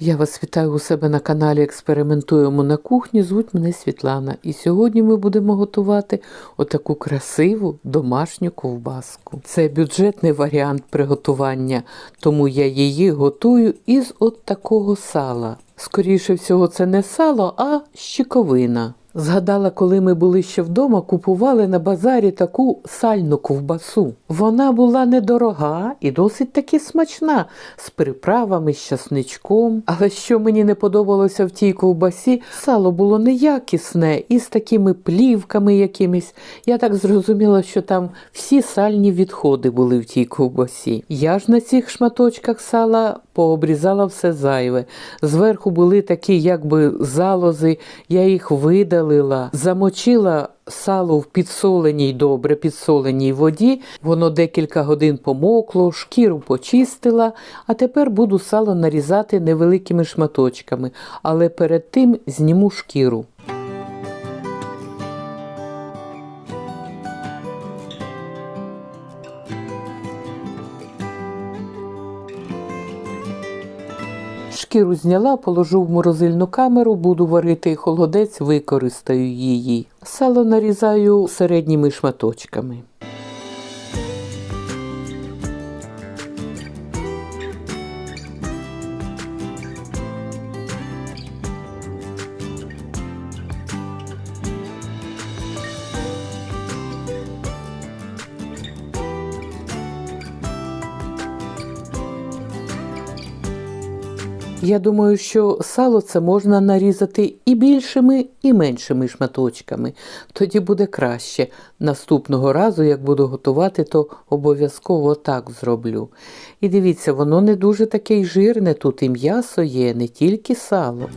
Я вас вітаю у себе на каналі Експериментуємо на кухні. Звуть мене Світлана. І сьогодні ми будемо готувати отаку красиву домашню ковбаску. Це бюджетний варіант приготування, тому я її готую із от такого сала. Скоріше всього, це не сало, а щиковина. Згадала, коли ми були ще вдома, купували на базарі таку сальну ковбасу. Вона була недорога і досить таки смачна, з приправами, з часничком. Але що мені не подобалося в тій ковбасі, сало було неякісне і з такими плівками якимись. Я так зрозуміла, що там всі сальні відходи були в тій ковбасі. Я ж на цих шматочках сала пообрізала все зайве. Зверху були такі, якби залози, я їх видалила, замочила сало в підсоленій, добре підсоленій воді. Воно декілька годин помокло, шкіру почистила, а тепер буду сало нарізати невеликими шматочками, але перед тим зніму шкіру. Шкіру зняла, положу в морозильну камеру, буду варити холодець, використаю її. Сало нарізаю середніми шматочками. Я думаю, що сало це можна нарізати і більшими, і меншими шматочками. Тоді буде краще. Наступного разу, як буду готувати, то обов'язково так зроблю. І дивіться, воно не дуже таке й жирне, тут і м'ясо є, не тільки сало.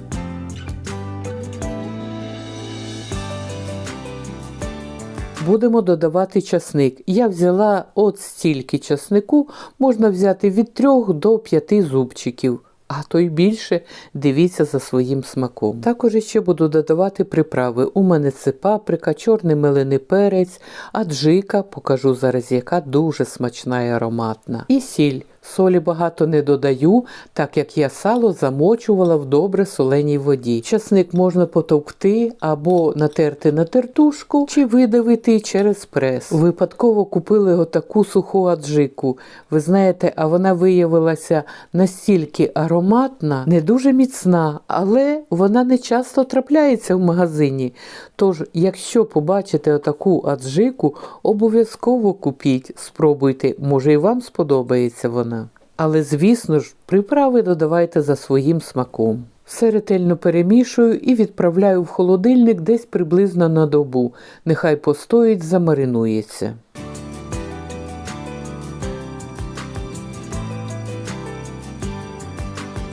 Будемо додавати часник. Я взяла от стільки часнику, можна взяти від 3 до 5 зубчиків а то й більше дивіться за своїм смаком. Також ще буду додавати приправи. У мене це паприка, чорний мелений перець, аджика, покажу зараз, яка дуже смачна і ароматна. І сіль. Солі багато не додаю, так як я сало замочувала в добре соленій воді. Часник можна потовкти або натерти на тертушку, чи видавити через прес. Випадково купили отаку суху аджику. Ви знаєте, а вона виявилася настільки ароматна, не дуже міцна, але вона не часто трапляється в магазині. Тож, якщо побачите отаку аджику, обов'язково купіть, спробуйте, може і вам сподобається вона. Але, звісно ж, приправи додавайте за своїм смаком. Все ретельно перемішую і відправляю в холодильник десь приблизно на добу. Нехай постоїть, замаринується.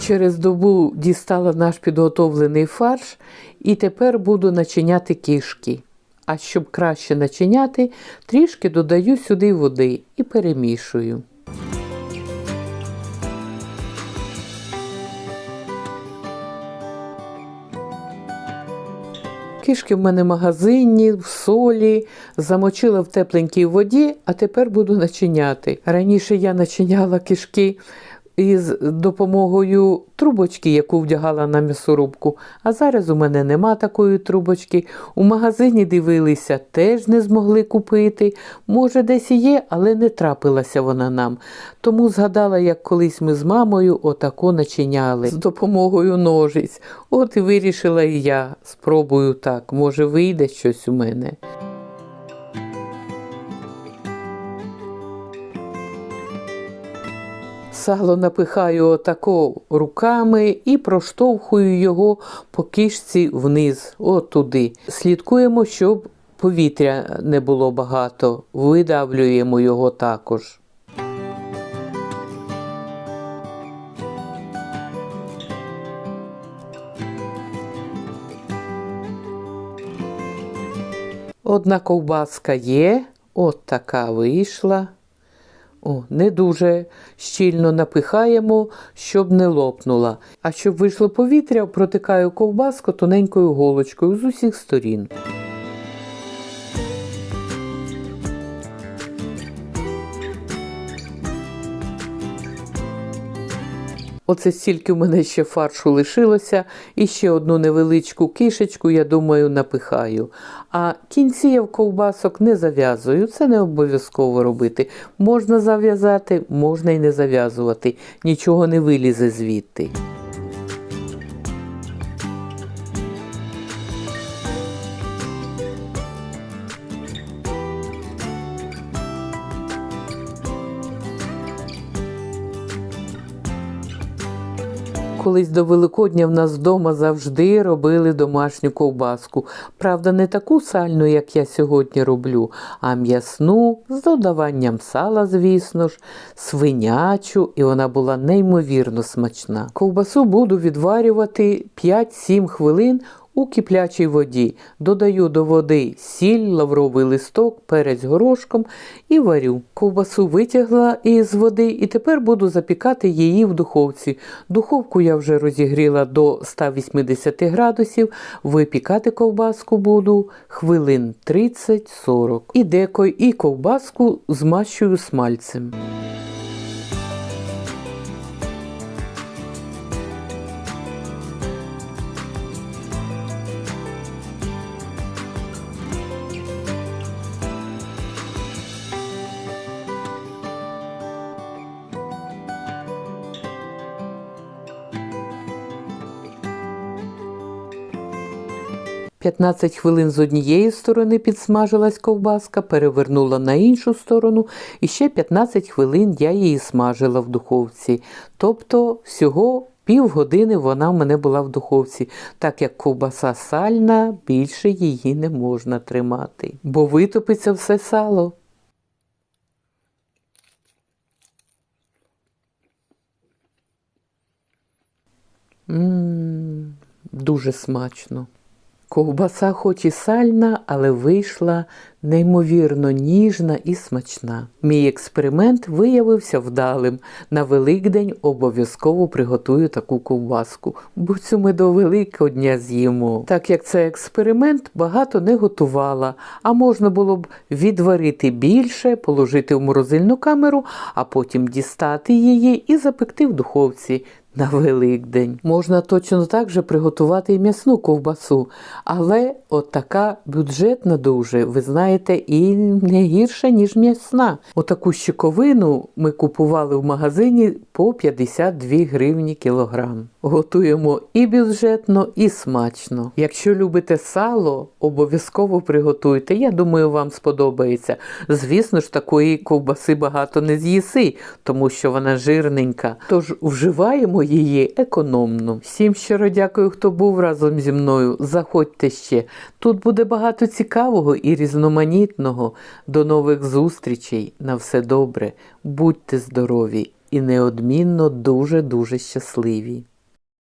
Через добу дістала наш підготовлений фарш і тепер буду начиняти кішки. А щоб краще начиняти, трішки додаю сюди води і перемішую. Кішки в мене в магазині, в солі, замочила в тепленькій воді, а тепер буду начиняти. Раніше я начиняла кішки із допомогою трубочки, яку вдягала на м'ясорубку. А зараз у мене нема такої трубочки. У магазині дивилися, теж не змогли купити. Може, десь є, але не трапилася вона нам. Тому згадала, як колись ми з мамою отако начиняли з допомогою ножиць. От і вирішила і я. Спробую так, може, вийде щось у мене. Сало напихаю отако руками і проштовхую його по кишці вниз, от туди. Слідкуємо, щоб повітря не було багато, видавлюємо його також. Одна ковбаска є, от така вийшла. О, Не дуже щільно напихаємо, щоб не лопнула. А щоб вийшло повітря, протикаю ковбаску тоненькою голочкою з усіх сторін. Оце стільки в мене ще фаршу лишилося, і ще одну невеличку кишечку, я думаю, напихаю. А кінці я в ковбасок не зав'язую, це не обов'язково робити. Можна зав'язати, можна і не зав'язувати. Нічого не вилізе звідти. Колись до Великодня в нас вдома завжди робили домашню ковбаску. Правда, не таку сальну, як я сьогодні роблю, а м'ясну з додаванням сала, звісно ж, свинячу, і вона була неймовірно смачна. Ковбасу буду відварювати 5-7 хвилин у киплячій воді. Додаю до води сіль, лавровий листок, перець горошком і варю. Ковбасу витягла із води і тепер буду запікати її в духовці. Духовку я вже розігріла до 180 градусів. Випікати ковбаску буду хвилин 30-40. І декой, і ковбаску змащую смальцем. П'ятнадцять хвилин з однієї сторони підсмажилась ковбаска, перевернула на іншу сторону, і ще 15 хвилин я її смажила в духовці. Тобто всього півгодини вона в мене була в духовці, так як ковбаса сальна, більше її не можна тримати, бо витопиться все сало. Мм, дуже смачно. Ковбаса хоч і сальна, але вийшла неймовірно ніжна і смачна. Мій експеримент виявився вдалим. На Великдень обов'язково приготую таку ковбаску, бо цю ми до Великодня з'їмо. Так як це експеримент, багато не готувала, а можна було б відварити більше, положити в морозильну камеру, а потім дістати її і запекти в духовці на Великдень. Можна точно так же приготувати і м'ясну ковбасу, але от така бюджетна дуже, ви знаєте, і не гірша, ніж м'ясна. Отаку щековину ми купували в магазині по 52 гривні кілограм. Готуємо і бюджетно, і смачно. Якщо любите сало, обов'язково приготуйте. Я думаю, вам сподобається. Звісно ж, такої ковбаси багато не з'їси, тому що вона жирненька. Тож вживаємо її економно. Всім щиро дякую, хто був разом зі мною. Заходьте ще. Тут буде багато цікавого і різноманітного. До нових зустрічей. На все добре. Будьте здорові і неодмінно дуже-дуже щасливі.